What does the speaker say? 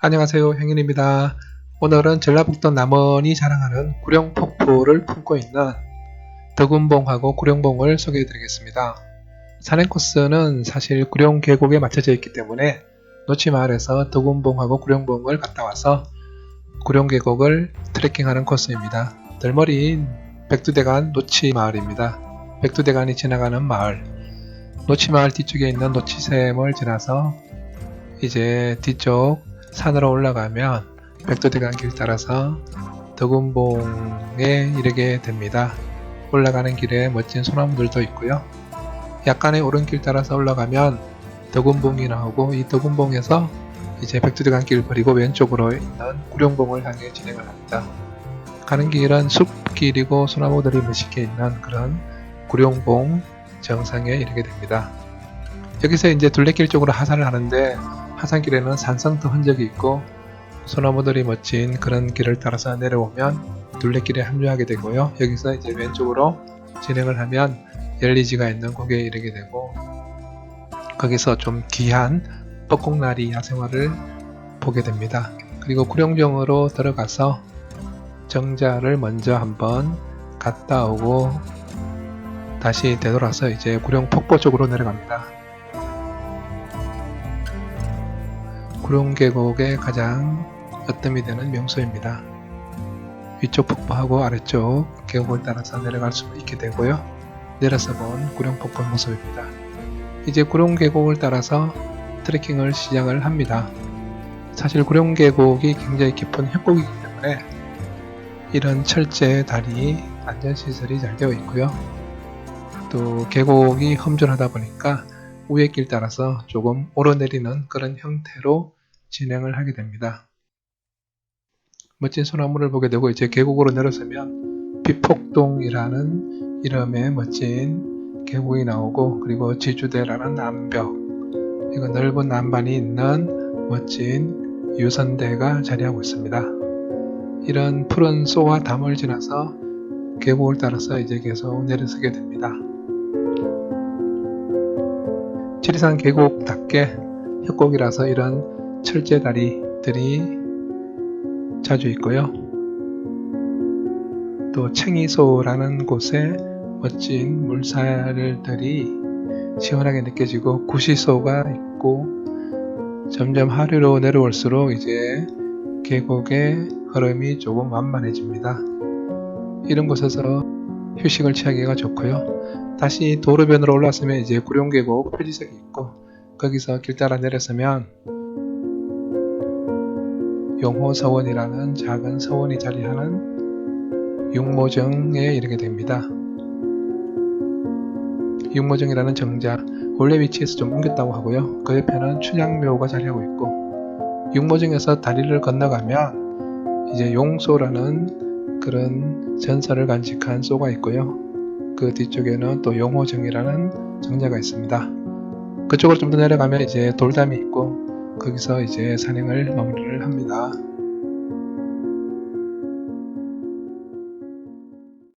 안녕하세요. 행인입니다. 오늘은 전라북도 남원이 자랑하는 구룡폭포를 품고 있는 덕운봉하고 구룡봉을 소개해 드리겠습니다. 산행 코스는 사실 구룡 계곡에 맞춰져 있기 때문에 노치 마을에서 덕운봉하고 구룡봉을 갔다 와서 구룡 계곡을 트레킹하는 코스입니다. 덜머리인 백두대간 노치 마을입니다. 백두대간이 지나가는 마을. 노치 마을 뒤쪽에 있는 노치샘을 지나서 이제 뒤쪽 산으로 올라가면 백두대간 길 따라서 덕운봉에 이르게 됩니다. 올라가는 길에 멋진 소나무들도 있고요. 약간의 오른길 따라서 올라가면 덕운봉이 나오고 이 덕운봉에서 이제 백두대간 길 버리고 왼쪽으로 있는 구룡봉을 향해 진행을 합니다. 가는 길은 숲길이고 소나무들이 멋있게 있는 그런 구룡봉 정상에 이르게 됩니다. 여기서 이제 둘레길 쪽으로 하산을 하는데 하산길에는 산성터 흔적이 있고 소나무들이 멋진 그런 길을 따라서 내려오면 둘레길에 합류하게 되고요. 여기서 이제 왼쪽으로 진행을 하면 열리지가 있는 곳에 이르게 되고 거기서 좀 귀한 뻐곡나리 야생화를 보게 됩니다. 그리고 구룡정으로 들어가서 정자를 먼저 한번 갔다 오고 다시 되돌아서 이제 구룡 폭포 쪽으로 내려갑니다. 구룡 계곡의 가장 으뜸이 되는 명소입니다. 위쪽 폭포하고 아래쪽 계곡을 따라서 내려갈 수 있게 되고요. 내려서 본 구룡 폭포 모습입니다. 이제 구룡 계곡을 따라서 트레킹을 시작을 합니다. 사실 구룡 계곡이 굉장히 깊은 협곡이기 때문에 이런 철제 다리 안전시설이 잘 되어 있고요. 또 계곡이 험준하다 보니까 우회 길 따라서 조금 오르내리는 그런 형태로 진행을 하게 됩니다. 멋진 소나무를 보게 되고 이제 계곡으로 내려서면 비폭동이라는 이름의 멋진 계곡이 나오고 그리고 지주대라는 암벽 그리고 넓은 남반이 있는 멋진 유선대가 자리하고 있습니다. 이런 푸른 쏘와 담을 지나서 계곡을 따라서 이제 계속 내려서게 됩니다. 지리산 계곡답게 협곡이라서 이런 철제 다리들이 자주 있고요. 또 챙이소라는 곳에 멋진 물살들이 시원하게 느껴지고 구시소가 있고 점점 하류로 내려올수록 이제 계곡의 흐름이 조금 완만해집니다. 이런 곳에서 휴식을 취하기가 좋고요. 다시 도로변으로 올라서면 이제 구룡계곡 표지석이 있고 거기서 길 따라 내려서면 용호서원이라는 작은 서원이 자리하는 육모정에 이르게 됩니다. 육모정이라는 정자 원래 위치에서 좀 옮겼다고 하고요. 그 옆에는 춘향묘가 자리하고 있고 육모정에서 다리를 건너가면 이제 용소라는 그런 전설을 간직한 소가 있고요. 그 뒤쪽에는 또 용호정이라는 정자가 있습니다. 그쪽으로 좀 더 내려가면 이제 돌담이 있고 거기서 이제 산행을 마무리를 합니다.